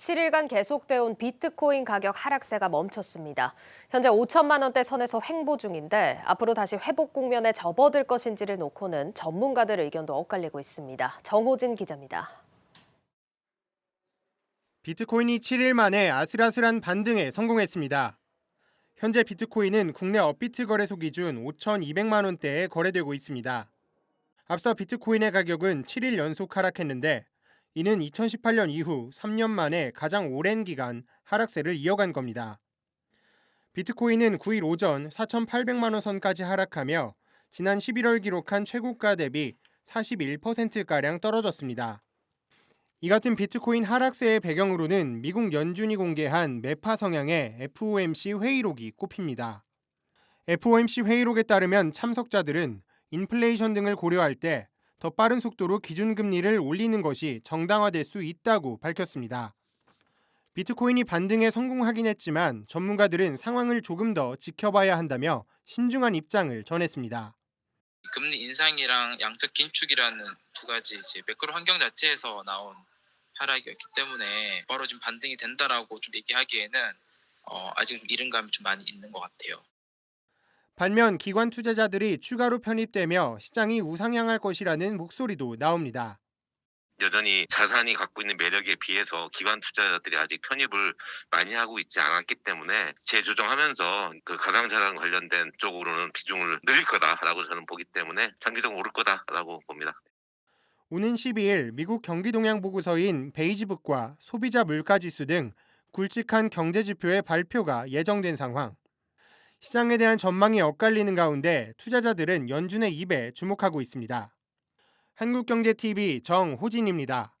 7일간 계속되어 온 비트코인 가격 하락세가 멈췄습니다. 현재 5천만 원대 선에서 횡보 중인데 앞으로 다시 회복 국면에 접어들 것인지를 놓고는 전문가들의 의견도 엇갈리고 있습니다. 정호진 기자입니다. 비트코인이 7일 만에 아슬아슬한 반등에 성공했습니다. 현재 비트코인은 국내 업비트 거래소 기준 5,200만 원대에 거래되고 있습니다. 앞서 비트코인의 가격은 7일 연속 하락했는데 이는 2018년 이후 3년 만에 가장 오랜 기간 하락세를 이어간 겁니다. 비트코인은 9일 오전 4,800만 원 선까지 하락하며 지난 11월 기록한 최고가 대비 41%가량 떨어졌습니다. 이 같은 비트코인 하락세의 배경으로는 미국 연준이 공개한 매파 성향의 FOMC 회의록이 꼽힙니다. FOMC 회의록에 따르면 참석자들은 인플레이션 등을 고려할 때 더 빠른 속도로 기준금리를 올리는 것이 정당화될 수 있다고 밝혔습니다. 비트코인이 반등에 성공하긴 했지만 전문가들은 상황을 조금 더 지켜봐야 한다며 신중한 입장을 전했습니다. 금리 인상이랑 양적 긴축이라는 두 가지 이제 매크로 환경 자체에서 나온 하락이었기 때문에 지금 반등이 된다라고 좀 얘기하기에는 어, 아직 좀 이른 감이 좀 많이 있는 것 같아요. 반면 기관 투자자들이 추가로 편입되며 시장이 우상향할 것이라는 목소리도 나옵니다. 여전히 자산이 갖고 있는 매력에 비해서 기관 투자자들이 아직 편입을 많이 하고 있지 않았기 때문에 재조정하면서 그 가강 자산 관련된 쪽으로는 비중을 늘릴 거다라고 저는 보기 때문에 장기적으로 오를 거다라고 봅니다. 오는 12일 미국 경기 동향 보고서인 베이지북과 소비자 물가 지수 등 굵직한 경제 지표의 발표가 예정된 상황. 시장에 대한 전망이 엇갈리는 가운데 투자자들은 연준의 입에 주목하고 있습니다. 한국경제TV 정호진입니다.